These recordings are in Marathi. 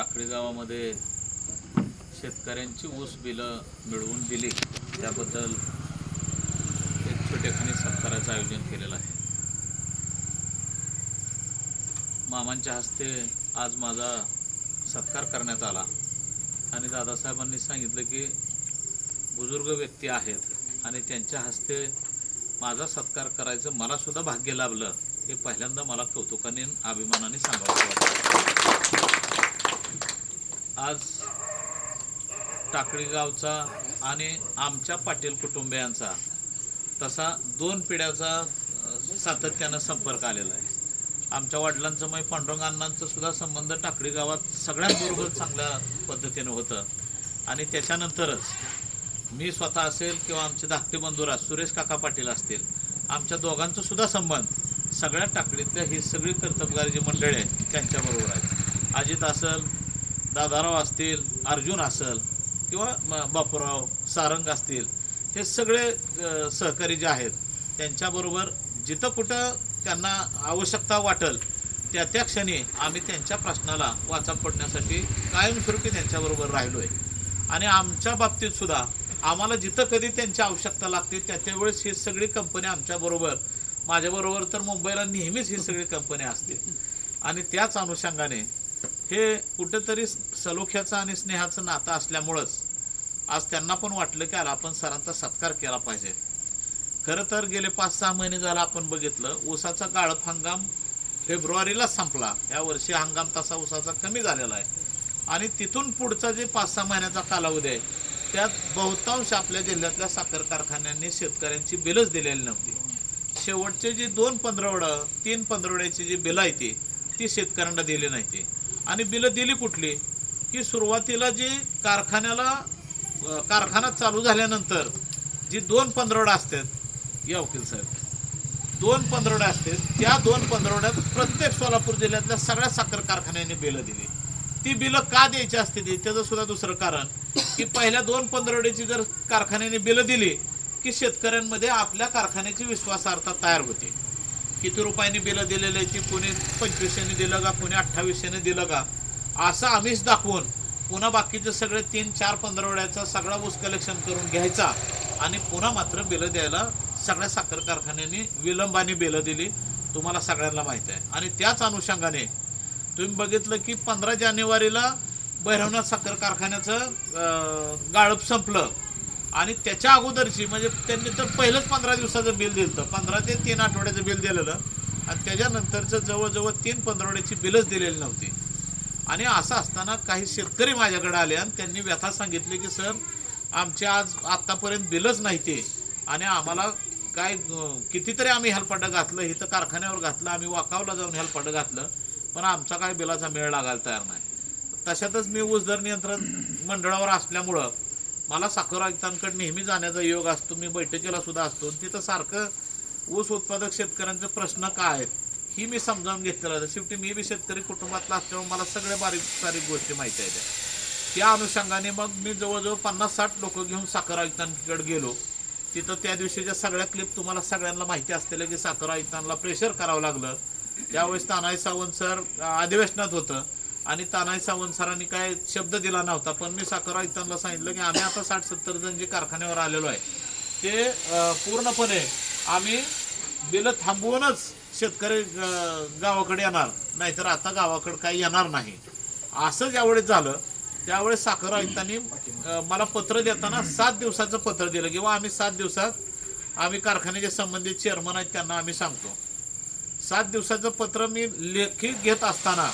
टाकळी गावामध्ये शेतकऱ्यांची ऊस बिलं मिळवून दिली. त्याबद्दल एक छोटेखानी सत्काराचं आयोजन केलेलं आहे. मामांच्या हस्ते आज माझा सत्कार करण्यात आला. आणि दादासाहेबांनी सांगितलं की बुजुर्ग व्यक्ती आहेत आणि त्यांच्या हस्ते माझा सत्कार करायचं मला सुद्धा भाग्य लाभलं. हे पहिल्यांदा मला कौतुकाने अभिमानाने सांगावं वाटतं आज टाकळीगावचा आणि आमच्या पाटील कुटुंबियांचा तसा दोन पिढ्याचा सातत्यानं संपर्क आलेला आहे. आमच्या वडिलांचं मग पांडुरंग अण्णांचं सुद्धा संबंध टाकळी गावात सगळ्यांबरोबर चांगल्या पद्धतीनं होतं. आणि त्याच्यानंतरच मी स्वतः असेल किंवा आमचे धाकटे बंधुरा सुरेश काका पाटील असतील आमच्या दोघांचं सुद्धा संबंध सगळ्या टाकळीतल्या ही सगळी कर्तबगारी जी मंडळी आहे त्यांच्याबरोबर आहेत. अजित असेल दादाराव असतील अर्जुन असेल किंवा म- बापूराव सारंग असतील हे सगळे सहकारी जे आहेत त्यांच्याबरोबर जिथं कुठं त्यांना आवश्यकता वाटेल त्या त्या क्षणी आम्ही त्यांच्या प्रश्नाला वाचा पडण्यासाठी कायमस्वरूपी त्यांच्याबरोबर राहिलो आहे आणि आमच्या बाबतीतसुद्धा आम्हाला जिथं कधी त्यांची आवश्यकता लागते त्या त्यावेळेस ही सगळी कंपनी आमच्याबरोबर माझ्याबरोबर तर मुंबईला नेहमीच ही सगळी कंपनी असते. आणि त्याच अनुषंगाने हे कुठेतरी सलोख्याचं आणि स्नेहाचं नातं असल्यामुळंच आज त्यांना पण वाटलं की अरे आपण सरांचा सत्कार केला पाहिजे. खरं तर गेले पाच सहा महिने झाला आपण बघितलं ऊसाचा गाळप हंगाम फेब्रुवारीला संपला. या वर्षी हंगाम तसा ऊसाचा कमी झालेला आहे. आणि तिथून पुढचा जे पाच सहा महिन्याचा कालावधी आहे त्यात बहुतांश आपल्या जिल्ह्यातल्या साखर कारखान्यांनी शेतकऱ्यांची बिलच दिलेली नव्हती. शेवटचे जे दोन पंधरवडं तीन पंधरवड्याची जी बिलं आहे ती ती शेतकऱ्यांना दिली नाही ती. आणि बिलं दिली कुठली? की सुरुवातीला जी कारखान्याला कारखाना चालू झाल्यानंतर जी दोन पंधरवडा असतात या वकील साहेब दोन पंधरवड्या असतात त्या दोन पंधरवड्यात प्रत्येक सोलापूर जिल्ह्यातल्या सगळ्या साखर कारखान्यांनी बिलं दिली. ती बिलं का द्यायची असते ती? त्याचं सुद्धा दुसरं कारण की पहिल्या दोन पंधरवड्याची जर कारखान्याने बिलं दिली की शेतकऱ्यांमध्ये आपल्या कारखान्याची विश्वासार्हता तयार होते. किती रुपयांनी बिलं दिलेलं आहे ती? कोणी पंचवीसशेने दिलं का? कोणी अठ्ठावीसशेने दिलं का? असं आम्हीच दाखवून पुन्हा बाकीचे सगळे तीन चार पंधरवड्याचा सगळा ऊस कलेक्शन करून घ्यायचा. आणि पुन्हा मात्र बिलं द्यायला सगळ्या साखर कारखान्यांनी विलंबाने बिलं दिली. तुम्हाला सगळ्यांना माहीत आहे. आणि त्याच अनुषंगाने तुम्ही बघितलं की पंधरा जानेवारीला भैरवनाथ साखर कारखान्याचं गाळप संपलं. आणि त्याच्या अगोदरची म्हणजे त्यांनी तर पहिलंच पंधरा दिवसाचं बिल दिलं होतं पंधरा ते तीन आठवड्याचं बिल दिलेलं. आणि त्याच्यानंतरचं जवळजवळ तीन पंधरवड्याची बिलच दिलेली नव्हती. आणि असं असताना काही शेतकरी माझ्याकडे आले आणि त्यांनी व्यथा सांगितली की सर आमचे आज आत्तापर्यंत बिलच नाही ते आणि आम्हाला काय कितीतरी आम्ही हेलपाटं घातलं इथं कारखान्यावर घातलं आम्ही वाकावला जाऊन हेलपाटं घातलं पण आमचा काय बिलाचा मेळ लागायला तयार नाही. तशातच मी ऊस दर नियंत्रण मंडळावर असल्यामुळं मला साखर आयुक्तांकडे नेहमी जाण्याचा योग असतो मी बैठकीला सुद्धा असतो. तिथं सारखं ऊस उत्पादक शेतकऱ्यांचे प्रश्न काय आहेत ही मी समजावून घेतलेलं शेवटी मी बी शेतकरी कुटुंबातला असल्यामुळे मला सगळ्या बारीक सारीक गोष्टी माहिती आहेत. त्या अनुषंगाने मग मी जवळजवळ पन्नास साठ लोक घेऊन साखर आयुक्तांकडे गेलो. तिथं त्या दिवशीच्या सगळ्या क्लिप तुम्हाला सगळ्यांना माहिती असलेलं की साखर आयुक्तांना प्रेशर करावं लागलं. त्यावेळेस तानाई सावंत सर अधिवेशनात होतं. आणि तानाई सावंत सरांनी काय शब्द दिला नव्हता पण मी साखर आयुक्तांना सांगितलं की आम्ही आता साठ सत्तर जण जे कारखान्यावर आलेलो आहे ते पूर्णपणे आम्ही बिलं थांबवूनच शेतकरी गावाकडे येणार नाहीतर आता गावाकडे काही येणार नाही. असं ज्यावेळेस झालं त्यावेळेस साखर आयुक्तांनी मला पत्र देताना सात दिवसाचं पत्र दिलं किंवा आम्ही सात दिवसात आम्ही कारखान्याचे संबंधित चेअरमन आहेत त्यांना आम्ही सांगतो. सात दिवसाचं पत्र मी लेखी घेत असताना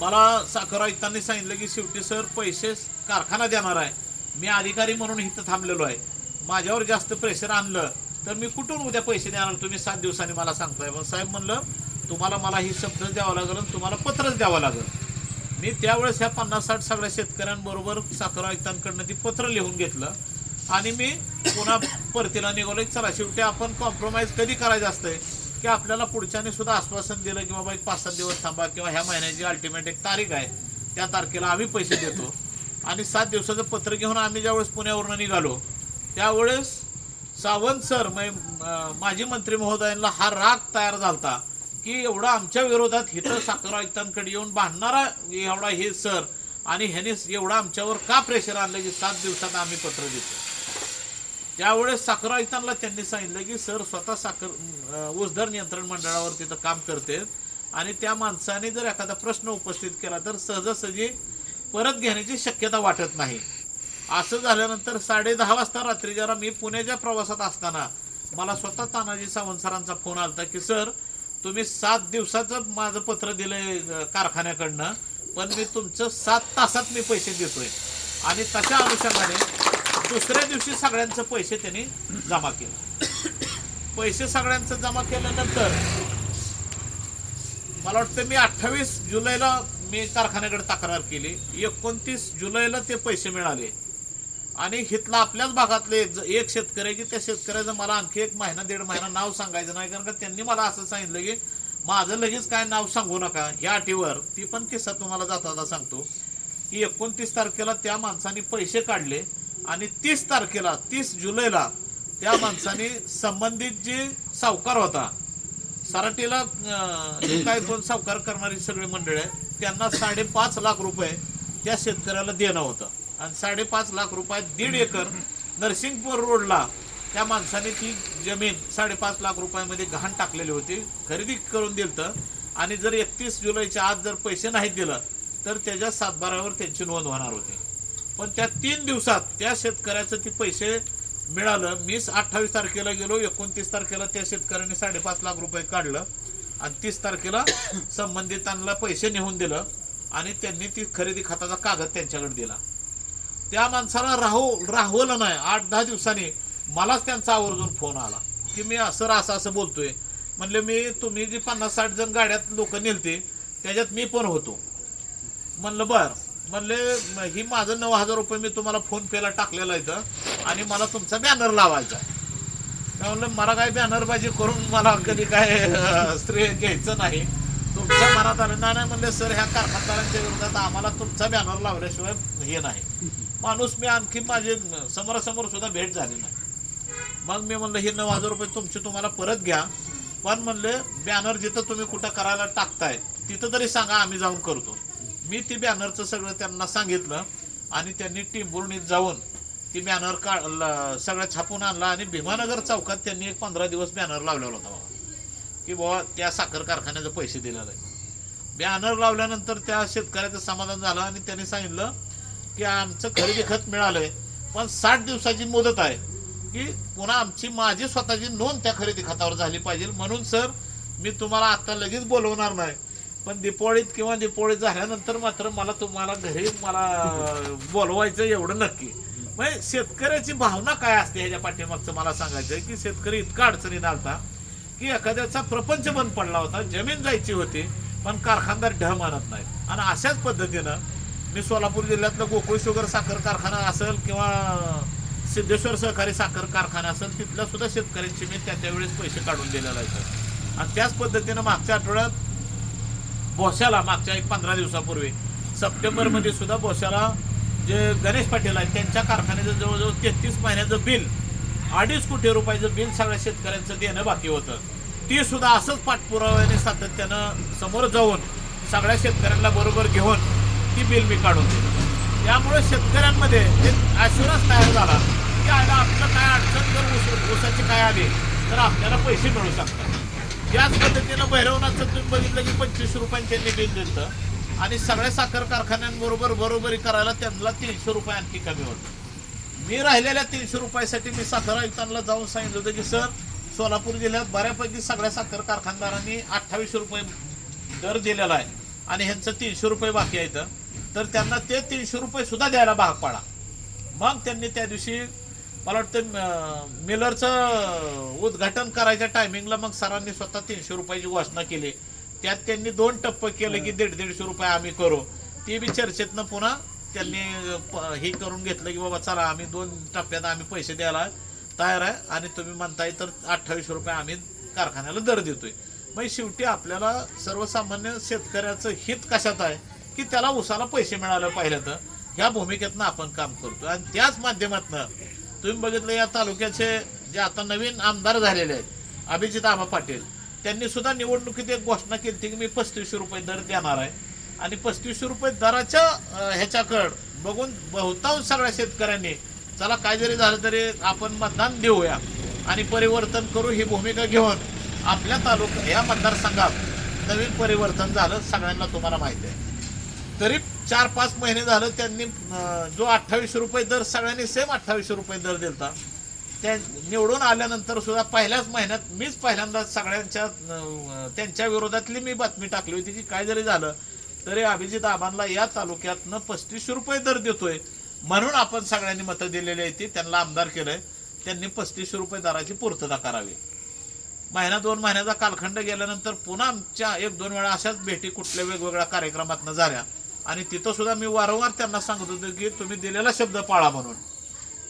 मला साखर आयुक्तांनी सांगितलं की शेवटी सर पैसे कारखाना देणार आहे. मी अधिकारी म्हणून इथं थांबलेलो आहे. माझ्यावर जास्त प्रेशर आणलं तर मी कुठून उद्या पैसे देणार? तुम्ही सात दिवसांनी मला सांगताय. मग साहेब म्हणलं तुम्हाला मला ही शब्द द्यावा लागेल आणि तुम्हाला पत्रच द्यावं लागेल. मी त्यावेळेस ह्या पन्नास साठ सगळ्या शेतकऱ्यांबरोबर साखर आयुक्तांकडनं ती पत्र लिहून घेतलं. आणि मी पुन्हा परतीला निघालो चला शेवटी आपण कॉम्प्रोमाइज कधी करायचं असतंय? की आपल्याला पुढच्याने सुद्धा आश्वासन दिलं की बाबा एक पाच सात दिवस थांबा किंवा ह्या महिन्याची अल्टिमेट एक तारीख आहे त्या तारखेला आम्ही पैसे देतो. आणि सात दिवसाचं पत्र घेऊन आम्ही ज्यावेळेस पुण्यावरून निघालो त्यावेळेस सावंत सर मै- माजी मंत्री महोदयांना हा राग तयार झाला की एवढा आमच्या विरोधात हिथं साखर आयुक्तांकडे येऊन बांधणारा एवढा हे सर आणि ह्याने एवढा आमच्यावर का प्रेशर आणलं की सात दिवसात आम्ही पत्र देतो त्यावेळेस साखर आयुक्तांना त्यांनी सांगितलं की सर स्वतः साखर अं, नियंत्रण मंडळावर तिथं काम करते आणि त्या माणसाने जर एखादा प्रश्न उपस्थित केला तर सहजासहजी परत घेण्याची शक्यता वाटत नाही. असं झाल्यानंतर साडे दहा वाजता रात्री जरा मी पुण्याच्या प्रवासात असताना मला स्वतः तानाजी सावंत सरांचा फोन आला होता की सर तुम्ही सात दिवसाचं माझं पत्र दिलंय कारखान्याकडनं पण मी तुमचं सात तासात मी पैसे देतोय. आणि तशा अनुषंगाने दुसऱ्या दिवशी सगळ्यांचं पैसे त्यांनी जमा केले. पैसे सगळ्यांचं जमा केल्यानंतर मला वाटतं मी अठ्ठावीस जुलैला मी कारखान्याकडे तक्रार केली. एकोणतीस जुलैला ते पैसे मिळाले. आणि हिथला आपल्याच भागातले एक एक शेतकरी आहे की त्या शेतकऱ्याचं मला आणखी एक महिना दीड महिना नाव सांगायचं नाही कारण का त्यांनी मला असं सांगितलं की माझं लगेच काय नाव सांगू नका. या अटीवर ती पण किस्सा तुम्हाला जाता सांगतो की एकोणतीस तारखेला त्या माणसाने पैसे काढले. आणि तीस तारखेला तीस जुलैला त्या माणसाने संबंधित जे सावकार होता सराटीला काय कोण सावकार करणारी सगळी मंडळी आहे त्यांना साडेपाच लाख रुपये त्या शेतकऱ्याला देणं होतं. आणि साडेपाच लाख रुपये दीड एकर नरसिंगपूर रोडला त्या माणसाने ती जमीन साडेपाच लाख रुपयामध्ये घाण टाकलेली होती खरेदी करून दिलं आणि जर एकतीस जुलैच्या आज जर पैसे नाही दिलं तर त्याच्या सातबारावर त्यांची नोंद होणार होती. पण त्या तीन दिवसात त्या शेतकऱ्याचं ती पैसे मिळालं. मी अठ्ठावीस तारखेला गेलो एकोणतीस तारखेला त्या शेतकऱ्याने साडेपाच लाख रुपये काढलं आणि तीस तारखेला संबंधितांना पैसे नेऊन दिलं आणि त्यांनी ती खरेदी खताचा कागद त्यांच्याकडे दिला. त्या माणसाला राहू राहवलं नाही. आठ दहा दिवसांनी मलाच त्यांचा आवर्जून फोन आला की मी असं असं असं बोलतोय. म्हणले मी तुम्ही जी पन्नास साठ जण गाड्यात लोक नेलते त्याच्यात मी पण होतो. म्हणलं बर. म्हणले ही माझं नऊ हजार रुपये मी तुम्हाला फोन पेला टाकलेला इथं आणि मला तुमचा बॅनर लावायचा म्हणलं मला काय बॅनरबाजी करून मला कधी काय स्त्री घ्यायचं नाही. तुमच्या मनात आलं. नाही म्हणले सर ह्या कारखानदारांच्या विरोधात आम्हाला तुमचा बॅनर लावल्याशिवाय हे नाही. माणूस मी आणखी माझे समोरासमोर सुद्धा भेट झाली नाही. मग मी म्हणलं हे नऊ हजार रुपये तुमचे तुम्हाला परत घ्या. पण म्हणले बॅनर जिथं तुम्ही कुठं करायला टाकताय तिथं तरी सांगा आम्ही जाऊन करतो. मी ती बॅनरचं सगळं त्यांना सांगितलं आणि त्यांनी टिंबुर्णीत जाऊन ती बॅनर का ल- सगळं छापून आणला आणि भीमानगर चौकात त्यांनी एक पंधरा दिवस बॅनर लावलेला होता बाबा की बाबा त्या साखर कारखान्याचे पैसे दिलेले आहे. बॅनर लावल्यानंतर त्या शेतकऱ्याचं समाधान झालं आणि त्यांनी सांगितलं की आमचं खरेदी खत मिळालंय पण साठ दिवसाची मुदत आहे की पुन्हा आमची माझी स्वतःची नोंद त्या खरेदी खतावर झाली पाहिजे. म्हणून सर मी तुम्हाला आता लगेच बोलवणार नाही. पण दीपावळीत किंवा दीपावळीत झाल्यानंतर मात्र मला तुम्हाला घरी मला बोलवायचं एवढं नक्की. म्हणजे शेतकऱ्याची भावना काय असते ह्याच्या पाठीमागचं मला सांगायचं आहे की शेतकरी इतका अडचणीत आलता की एखाद्याचा प्रपंच बंद पडला होता जमीन जायची होती पण कारखानदार ढ मानत नाहीत. आणि अशाच पद्धतीनं मी सोलापूर जिल्ह्यातलं गोकुळ शुगर साखर कारखाना असेल किंवा सिद्धेश्वर सहकारी साखर कारखाना असेल तिथल्या सुद्धा शेतकऱ्यांची मी त्या त्यावेळेस पैसे काढून दिलेला आहे आणि त्याच पद्धतीनं मागच्या आठवड्यात बोशाला मागच्या एक पंधरा दिवसापूर्वी. सप्टेंबरमध्ये सुद्धा बोशाला जे गणेश पाटील आहेत त्यांच्या कारखान्याचं जवळजवळ तेहतीस महिन्याचं बिल अडीच कोटी रुपयाचं बिल सगळ्या शेतकऱ्यांचं देणं बाकी होतं. ती सुद्धा असंच पाठपुराव्याने सातत्यानं समोर जाऊन सगळ्या शेतकऱ्यांना बरोबर घेऊन ती बिल मी काढून दिली. त्यामुळे शेतकऱ्यांमध्ये एक ॲश्युरन्स तयार झाला की आता आपलं काय अडचण जर ऊस ऊसाची काय आली तर आपल्याला पैसे मिळू शकतात. याच पद्धतीनं भैरवनाथचं तुम्ही बघितलं की पंचवीस रुपयांचे त्यांनी देतं दिलं आणि सगळ्या साखर कारखान्यांबरोबर बरोबरी करायला त्यांना तीनशे रुपये आणखी कमी होतं मी राहिलेल्या तीनशे रुपयासाठी मी साखर आयुक्तांना जाऊन सांगितलं होतं की सर सोलापूर जिल्ह्यात बऱ्यापैकी सगळ्या साखर कारखानदारांनी अठ्ठावीसशे रुपये दर दिलेला आहे आणि ह्यांचं तीनशे रुपये बाकी आहेत तर त्यांना ते तीनशे रुपये सुद्धा द्यायला भाग पाडा. मग त्यांनी त्या दिवशी मला वाटतं मिलरचं उद्घाटन करायच्या टायमिंगला मग सरांनी स्वतः तीनशे रुपयाची घोषणा केली. त्यात त्यांनी दोन टप्पे केले की दीड दीडशे रुपये आम्ही करू. ते बी चर्चेतनं पुन्हा त्यांनी हे करून घेतलं की बाबा चला आम्ही दोन टप्प्यात आम्ही पैसे द्यायला तयार आहे आणि तुम्ही म्हणताय तर अठ्ठावीसशे रुपये आम्ही कारखान्याला दर देतोय. मग शेवटी आपल्याला सर्वसामान्य शेतकऱ्याचं हित कशात आहे? की त्याला उसाला पैसे मिळाले पाहिजे तर ह्या भूमिकेतनं आपण काम करतो आणि त्याच माध्यमातनं तुम्ही बघितलं या तालुक्याचे जे आता नवीन आमदार झालेले आहेत अभिजित आबा पाटील. त्यांनी सुद्धा निवडणुकीत एक घोषणा केली होती की मी पस्तीसशे रुपये दर देणार आहे. आणि पस्तीसशे रुपये दराच्या ह्याच्याकडं ह्याच्याकड बघून बहुतांश सगळ्या शेतकऱ्यांनी चला काय जरी झालं तरी आपण मतदान देऊया आणि परिवर्तन करू ही भूमिका घेऊन आपल्या तालुका या मतदारसंघात नवीन परिवर्तन झालं सगळ्यांना तुम्हाला माहिती आहे. तरी चार पाच महिने झालं त्यांनी जो अठ्ठावीसशे रुपये दर सगळ्यांनी सेम अठ्ठावीसशे रुपये दर दिलता. त्या निवडून आल्यानंतर सुद्धा पहिल्याच महिन्यात मीच पहिल्यांदा सगळ्यांच्या त्यांच्या विरोधातली मी बातमी टाकली होती की काय जरी झालं तरी अभिजित आबांना या तालुक्यातनं पस्तीसशे रुपये दर देतोय. म्हणून आपण सगळ्यांनी मतं दिलेली आहे ती त्यांना आमदार केलंय. त्यांनी पस्तीसशे रुपये दराची पूर्तता करावी. महिना दोन महिन्याचा कालखंड गेल्यानंतर पुन्हा आमच्या एक दोन वेळा अशाच भेटी कुठल्या वेगवेगळ्या कार्यक्रमातनं झाल्या. आणि तिथं सुद्धा मी वारंवार त्यांना सांगत होतो की तुम्ही दिलेला शब्द पाळा म्हणून.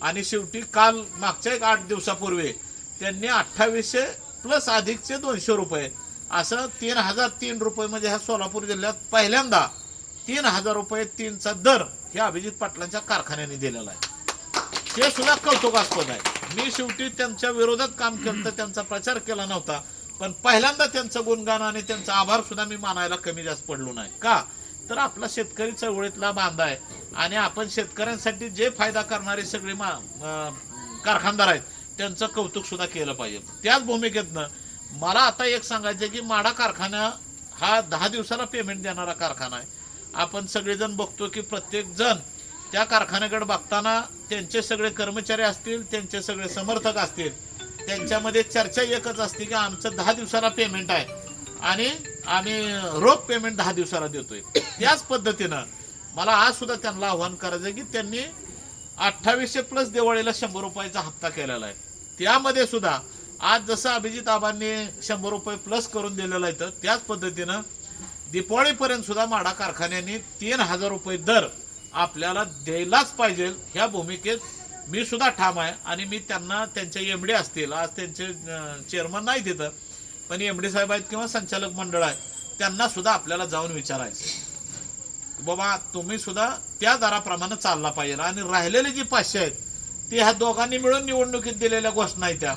आणि शेवटी काल मागच्या एक आठ दिवसापूर्वी त्यांनी अठ्ठावीसशे प्लस अधिकचे दोनशे रुपये असं तीन हजार तीन रुपये म्हणजे ह्या सोलापूर जिल्ह्यात पहिल्यांदा तीन हजार रुपये तीनचा दर हे अभिजित पाटलांच्या कारखान्याने दिलेला आहे. ते सुद्धा कौतुकास्पद आहे. मी शेवटी त्यांच्या विरोधात काम केलं तर त्यांचा प्रचार केला नव्हता पण पहिल्यांदा त्यांचं गुणगान आणि त्यांचा आभार सुद्धा मी मानायला कमी जास्त पडलो नाही. का? तर आपला शेतकरी चळवळीतला बांधा आहे. आणि आपण शेतकऱ्यांसाठी जे फायदा करणारे सगळे मा कारखानदार आहेत त्यांचं कौतुक सुद्धा केलं पाहिजे. त्याच भूमिकेतनं मला आता एक सांगायचं आहे की माडा कारखाना हा दहा दिवसाला पेमेंट देणारा कारखाना आहे. आपण सगळेजण बघतो की प्रत्येक जण त्या कारखान्याकडे बघताना त्यांचे सगळे कर्मचारी असतील त्यांचे सगळे समर्थक असतील. त्यांच्यामध्ये चर्चा एकच असते की आमचं दहा दिवसाला पेमेंट आहे. आणि आम्ही रोख पेमेंट दहा दिवसाला देतोय. त्याच पद्धतीनं मला आज सुद्धा त्यांना आव्हान करायचं आहे की त्यांनी अठ्ठावीसशे प्लस दिवाळीला शंभर रुपयाचा हप्ता केलेला आहे. त्यामध्ये सुद्धा आज जसं अभिजित आबांनी शंभर रुपये प्लस करून दिलेलं आहे तर त्याच पद्धतीनं दिपावळीपर्यंत सुद्धा माडा कारखान्यांनी तीन हजार रुपये दर आपल्याला द्यायलाच पाहिजे ह्या भूमिकेत मी सुद्धा ठाम आहे आणि मी त्यांना त्यांचे एमडी असतील आज त्यांचे चेअरमन नाही तिथं पण एमडी साहेब आहेत किंवा संचालक मंडळ आहे त्यांना सुद्धा आपल्याला जाऊन विचारायचं बाबा तुम्ही सुद्धा त्या दराप्रमाणे चालला पाहिजे. आणि राहिलेले जे पाचशे आहेत ते ह्या दोघांनी मिळून निवडणुकीत दिलेल्या घोषणा आहेत त्या.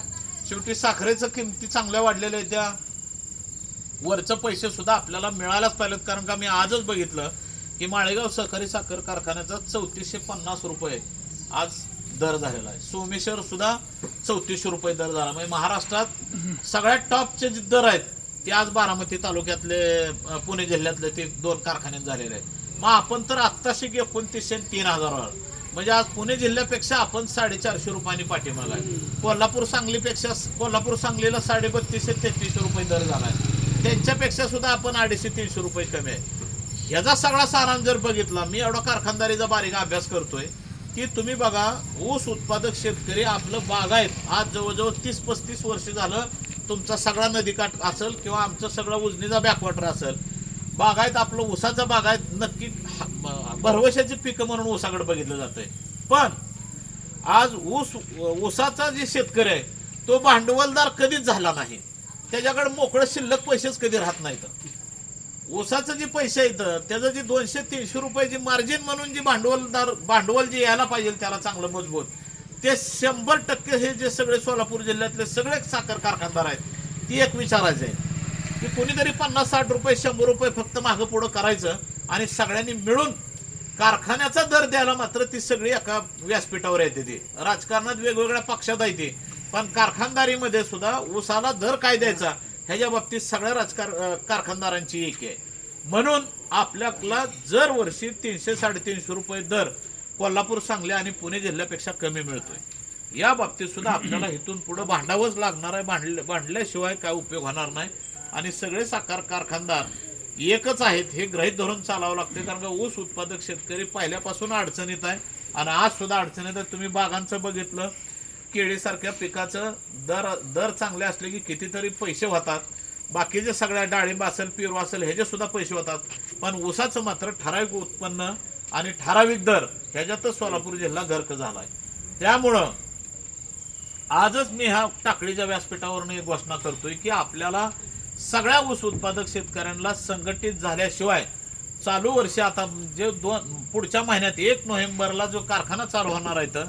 शेवटी साखरेचं किमती चांगल्या वाढलेल्या आहेत त्या. वरचं पैसे सुद्धा आपल्याला मिळायलाच पाहिजेत कारण का मी आजच बघितलं की माळेगाव सहकारी साखर कारखान्याचा चौतीसशे पन्नास रुपये आज दर झालेला आहे. सोमेश्वर सुद्धा चौतीसशे रुपये दर झाला. म्हणजे महाराष्ट्रात सगळ्यात टॉपचे जे दर आहेत ते आज बारामती तालुक्यातले पुणे जिल्ह्यातले ते दोन कारखान्यात झालेले आहेत. मग आपण तर आत्ताशी एकोणतीसशे तीन हजारावर म्हणजे आज पुणे जिल्ह्यापेक्षा आपण साडेचारशे रुपयांनी पाठीमाग आहे. कोल्हापूर सांगलीपेक्षा कोल्हापूर सांगलीला साडे बत्तीसशे तेहतीसशे रुपये दर झाला आहे. त्यांच्यापेक्षा सुद्धा आपण अडीचशे तीनशे रुपये कमी आहे. ह्याचा सगळा सारांश जर बघितला मी एवढा कारखानदारीचा बारीक अभ्यास करतोय. की तुम्ही बघा ऊस उत्पादक शेतकरी आपलं बागायत आज जवळजवळ तीस पस्तीस वर्ष झालं तुमचा सगळा नदीकाठ असेल किंवा आमचं सगळं उजनीचा बॅकवॉटर असेल. बागायत आपलं ऊसाचं बागायत नक्की भरवशाची पिकं म्हणून ऊसाकडे बघितलं जातंय. पण आज ऊस ऊसाचा जे शेतकरी आहे तो भांडवलदार कधीच झाला नाही. त्याच्याकडे मोकळं शिल्लक पैसेच कधी राहत नाहीत. ऊसाचं जे पैसे आहेत त्याचं जे दोनशे तीनशे रुपये जे मार्जिन म्हणून जे भांडवलदार भांडवल जे यायला पाहिजे त्याला चांगलं मजबूत. ते शंभर टक्के हे जे सगळे सोलापूर जिल्ह्यातले सगळे साखर कारखानदार आहेत ती एक विचारायचं आहे. की कोणीतरी पन्नास साठ रुपये शंभर रुपये फक्त मागं पुढं करायचं आणि सगळ्यांनी मिळून कारखान्याचा दर द्यायला मात्र ती सगळी एका व्यासपीठावर येते ती. राजकारणात वेगवेगळ्या पक्षात आहे ती. पण कारखानदारीमध्ये सुद्धा ऊसाला दर काय द्यायचा? ह्याच्या बाबतीत सगळ्या राजकार कारखानदारांची एक आहे. म्हणून आपल्याला जर वर्षी तीनशे साडेतीनशे रुपये दर कोल्हापूर सांगली आणि पुणे जिल्ह्यापेक्षा कमी मिळतोय. या बाबतीत सुद्धा आपल्याला इथून पुढे भांडावंच लागणार आहे. भांडले भांडल्याशिवाय काय उपयोग होणार नाही. आणि सगळे साखर कारखानदार एकच आहेत हे ग्रहित धरून चालावं लागते कारण का ऊस उत्पादक शेतकरी पहिल्यापासून अडचणीत आहे. आणि आज सुद्धा अडचणीत आहे. तुम्ही बागांचं बघितलं. केळीसारख्या पिकाचं दर दर चांगले असले की कितीतरी पैसे होतात. बाकीचे सगळ्या डाळिंब असेल पिरू असेल ह्याचे सुद्धा पैसे होतात. पण ऊसाचं मात्र ठराविक उत्पन्न आणि ठराविक दर ह्याच्यातच सोलापूर जिल्हा गर्क झालाय. त्यामुळं आजच मी ह्या टाकळीच्या व्यासपीठावरून एक घोषणा करतोय की आपल्याला सगळ्या ऊस उत्पादक शेतकऱ्यांना संघटित झाल्याशिवाय चालू वर्षी आता जे दोन पुढच्या महिन्यात एक नोव्हेंबरला जो कारखाना चालू होणार आहे तर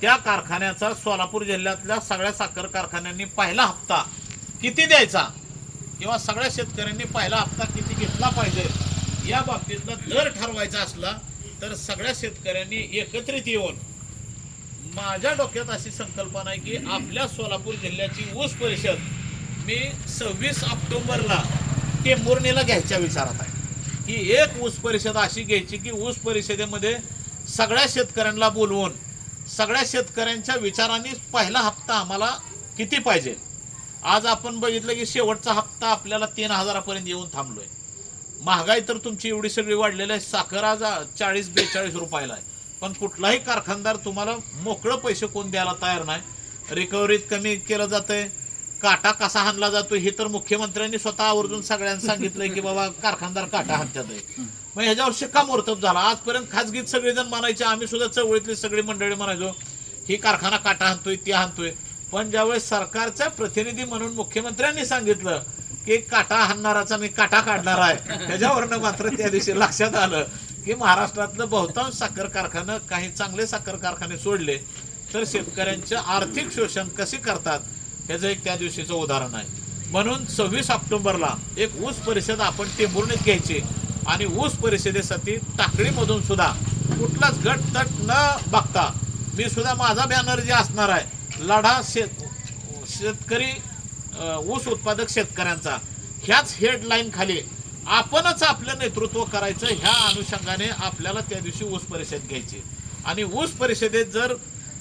त्या कारखान्याचा सोलापूर जिल्ह्यातल्या सगळ्या साखर कारखान्यांनी पहिला हप्ता किती द्यायचा? किंवा सगळ्या शेतकऱ्यांनी पहिला हप्ता किती घेतला पाहिजे? या बाबतीतला दर ठरवायचा असला तर सगळ्या शेतकऱ्यांनी एकत्रित येऊन माझ्या डोक्यात अशी संकल्पना आहे की आपल्या सोलापूर जिल्ह्याची ऊस परिषद मी सव्वीस ऑक्टोबरला टेंभुर्णीला घ्यायच्या विचारात आहे. की एक ऊस परिषद अशी घ्यायची की ऊस परिषदेमध्ये सगळ्या शेतकऱ्यांना बोलवून सगळ्या शेतकऱ्यांच्या विचारांनी पहिला हप्ता आम्हाला किती पाहिजे? आज आपण बघितलं की शेवटचा हप्ता आपल्याला तीन हजारापर्यंत येऊन थांबलोय. महागाई तर तुमची एवढी सगळी वाढलेली आहे साखर आज चाळीस बेचाळीस रुपयाला आहे. पण कुठलाही कारखानदार तुम्हाला मोकळं पैसे कोण द्यायला तयार नाही. रिकव्हरीत कमी केलं जातंय. काटा कसा हाणला जातो हे तर मुख्यमंत्र्यांनी स्वतः आवर्जून सगळ्यांना सांगितलंय की बाबा कारखानदार काटा हाणतात आहे. मग ह्याच्यावर शिक्कामोर्तब झाला. आजपर्यंत खाजगीत सगळेजण म्हणायचे आम्ही सुद्धा चळवळीतली सगळी मंडळी म्हणायचो ही कारखाना काटा हाणतोय ती हाणतोय. पण ज्यावेळेस सरकारचा प्रतिनिधी म्हणून मुख्यमंत्र्यांनी सांगितलं की काटा हाणणाराचा मी काटा काढणार आहे त्याच्यावरनं मात्र त्या दिवशी लक्षात आलं की महाराष्ट्रातलं बहुतांश साखर कारखानं काही चांगले साखर कारखाने सोडले तर शेतकऱ्यांचं आर्थिक शोषण कसे करतात? ह्याचं एक त्या दिवशीचं उदाहरण आहे. म्हणून सव्वीस ऑक्टोबरला एक ऊस परिषद आपण टेंभुर्णीत घ्यायची. आणि ऊस परिषदेसाठी टाकळीमधून सुद्धा कुठलाच गट तट न बघता मी सुद्धा माझा बॅनर जे असणार आहे लढा शेत शेतकरी ऊस उत्पादक शेतकऱ्यांचा ह्याच हेडलाईन खाली आपणच आपलं नेतृत्व करायचं ह्या अनुषंगाने आपल्याला त्या दिवशी ऊस परिषद घ्यायची. आणि ऊस परिषदेत जर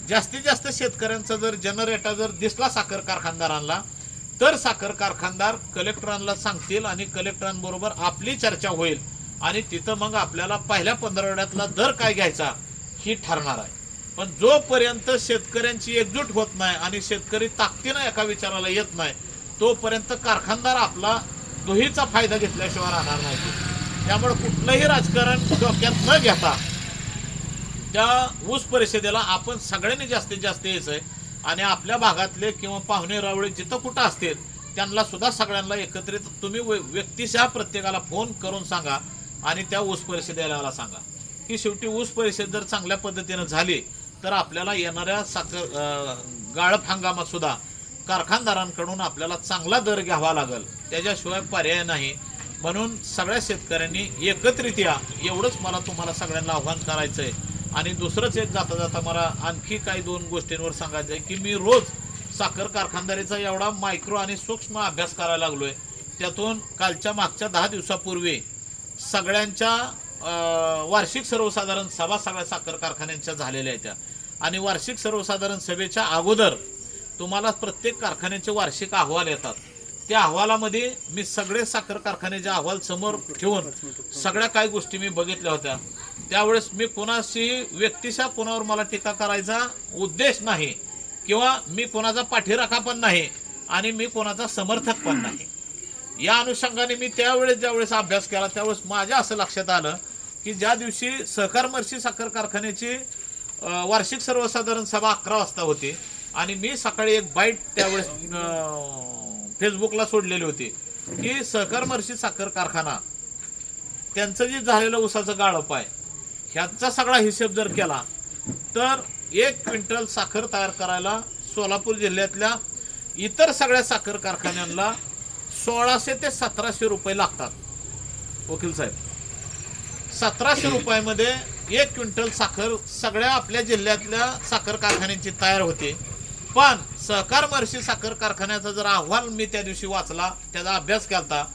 जास्तीत जास्त शेतकऱ्यांचा जर जनरेटर जर दिसला साखर कारखानदारांना तर साखर कारखानदार कलेक्टरांना सांगतील आणि कलेक्टरांबरोबर आपली चर्चा होईल. आणि तिथं मग आपल्याला पहिल्या पंधरवड्यातला दर काय घ्यायचा ही ठरणार आहे. पण जोपर्यंत शेतकऱ्यांची एकजूट होत नाही आणि शेतकरी ताकदीनं एका विचाराला येत नाही तोपर्यंत कारखानदार आपला दोहीचा फायदा घेतल्याशिवाय राहणार नाही. त्यामुळे कुठलंही राजकारण डोक्यात न घेता त्या ऊस परिषदेला आपण सगळ्यांनी जास्तीत जास्त यायचं आहे. आणि आपल्या भागातले किंवा पाहुणे रावळे जिथं कुठं असतील त्यांना सुद्धा सगळ्यांना एकत्रित तुम्ही व्य- व्यक्तिशः प्रत्येकाला फोन करून सांगा आणि त्या ऊस परिषदेला सांगा. की शेवटी ऊस परिषद जर चांगल्या पद्धतीनं झाली तर आपल्याला येणाऱ्या साखर गाळप हंगामात सुद्धा कारखानदारांकडून आपल्याला चांगला दर घ्यावा लागेल. त्याच्याशिवाय पर्याय नाही. म्हणून सगळ्या शेतकऱ्यांनी एकत्रित या एवढंच मला तुम्हाला सगळ्यांना आव्हान करायचं आहे आणि दुसरंच एक जाता जाता मला आणखी काही दोन गोष्टींवर सांगायचं आहे की मी रोज साखर कारखानदारीचा एवढा मायक्रो आणि सूक्ष्म अभ्यास करायला लागलोय. त्यातून कालच्या मागच्या दहा दिवसापूर्वी सगळ्यांच्या वार्षिक सर्वसाधारण सभा सगळ्या साखर कारखान्यांच्या झालेल्या आहेत त्या. आणि वार्षिक सर्वसाधारण सभेच्या अगोदर तुम्हाला प्रत्येक कारखान्याचे वार्षिक अहवाल येतात. त्या अहवालामध्ये मी सगळे साखर कारखान्याचे अहवाल समोर ठेवून सगळ्या काही गोष्टी मी बघितल्या होत्या. त्यावेळेस मी कोणाशी व्यक्तिशः कोणावर मला टीका करायचा उद्देश नाही किंवा मी कोणाचा पाठीराखा पण नाही आणि मी कोणाचा समर्थक पण नाही. या अनुषंगाने मी त्यावेळेस ज्यावेळेस अभ्यास केला त्यावेळेस माझ्या असं लक्षात आलं की ज्या दिवशी सहकारमर्शी साखर कारखान्याची वार्षिक सर्वसाधारण सभा अकरा वाजता होती आणि मी सकाळी एक बाईट त्यावेळेस फेसबुकला सोडलेली होती की सहकारमर्शी साखर कारखाना त्यांचं जे झालेलं उसाचं गाळप आहे ह्यांचा सगळा हिशेब जर केला तर एक क्विंटल साखर तयार करायला सोलापूर जिल्ह्यातल्या इतर सगळ्या साखर कारखान्यांना सोळाशे ते सतराशे रुपये लागतात. वकील साहेब सतराशे रुपयामध्ये एक क्विंटल साखर सगळ्या आपल्या जिल्ह्यातल्या साखर कारखान्यांची तयार होते. पण सहकार मर्शी साखर कारखान्याचा जर अहवाल मी त्या दिवशी वाचला त्याचा अभ्यास केला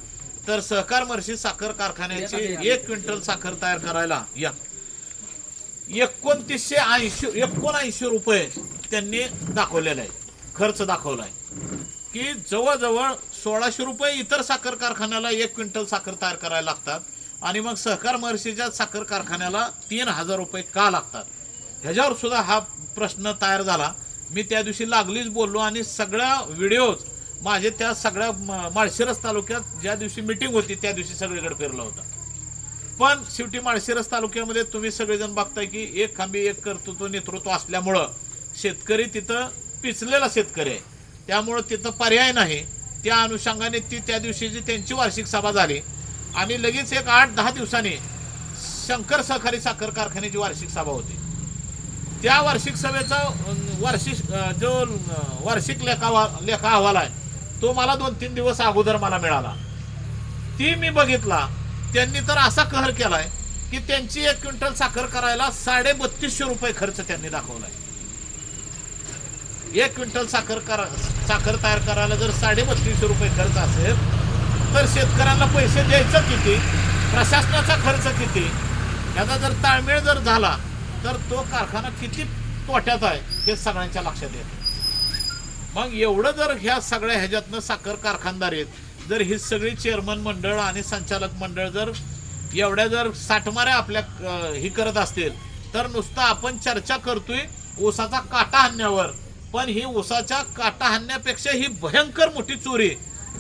तर सहकार मर्शी साखर कारखान्याची एक क्विंटल साखर तयार करायला या. एकोणतीसशे ऐंशी एकोणऐंशी रुपये त्यांनी दाखवलेला आहे खर्च दाखवला आहे. की जवळजवळ सोळाशे रुपये इतर साखर कारखान्याला एक क्विंटल साखर तयार करायला लागतात आणि मग सहकार महर्षीच्या साखर कारखान्याला तीन हजार रुपये का लागतात? ह्याच्यावर सुद्धा हा प्रश्न तयार झाला. मी त्या दिवशी लागलीच बोललो आणि सगळ्या व्हिडिओज माझे त्या सगळ्या माळशिरस तालुक्यात ज्या दिवशी मिटिंग होती त्या दिवशी सगळीकडे फिरला होता. पण शेवटी माळशिरस तालुक्यामध्ये तुम्ही सगळेजण बघताय की एक खांबी एक कर्तृत्व नेतृत्व असल्यामुळं शेतकरी तिथं पिचलेला शेतकरी आहे. त्यामुळं तिथं पर्याय नाही. त्या अनुषंगाने ती त्या दिवशीची त्यांची वार्षिक सभा झाली आणि लगेच एक आठ दहा दिवसांनी शंकर सहकारी साखर कारखान्याची वार्षिक सभा होती. त्या वार्षिक सभेचा वार्षिक जो वार्षिक लेखा लेखा अहवाल आहे तो मला दोन तीन दिवस अगोदर मला मिळाला. ती मी बघितला. त्यांनी तर असा कहर केलाय की त्यांची एक क्विंटल साखर करायला साडे बत्तीसशे रुपये खर्च त्यांनी दाखवलाय. एक क्विंटल साखर करा साखर तयार करायला जर साडे बत्तीसशे रुपये खर्च असेल तर शेतकऱ्यांना पैसे द्यायचं किती? प्रशासनाचा खर्च किती? याचा जर ताळमेळ जर झाला तर तो कारखाना किती तोट्यात आहे हे सगळ्यांच्या लक्षात येतं. मग एवढं जर ह्या सगळ्या ह्याच्यातनं साखर कारखानदार आहेत जर ही सगळी चेअरमन मंडळ आणि संचालक मंडळ जर एवढ्या जर साठमाऱ्या आपल्या ही करत असतील तर नुसतं आपण चर्चा करतोय ओसाचा काटा हाणण्यावर पण ही ओसाच्या काटा हाणण्यापेक्षा ही भयंकर मोठी चोरी.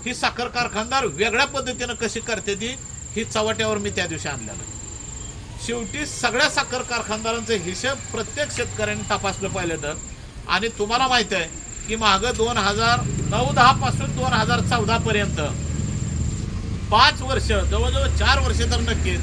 ही साखर कारखानदार वेगळ्या पद्धतीनं कशी करते ती ही चव्हाट्यावर मी त्या दिवशी आणलेलं. शेवटी सगळ्या साखर कारखानदारांचा हिशेब प्रत्येक शेतकऱ्यांनी तपासलं पाहिलं तर. आणि तुम्हाला माहीत आहे की माग दोन हजार नऊ दहा पासून दोन हजार चौदा पर्यंत पाच वर्ष जवळजवळ चार वर्ष तर नक्कीच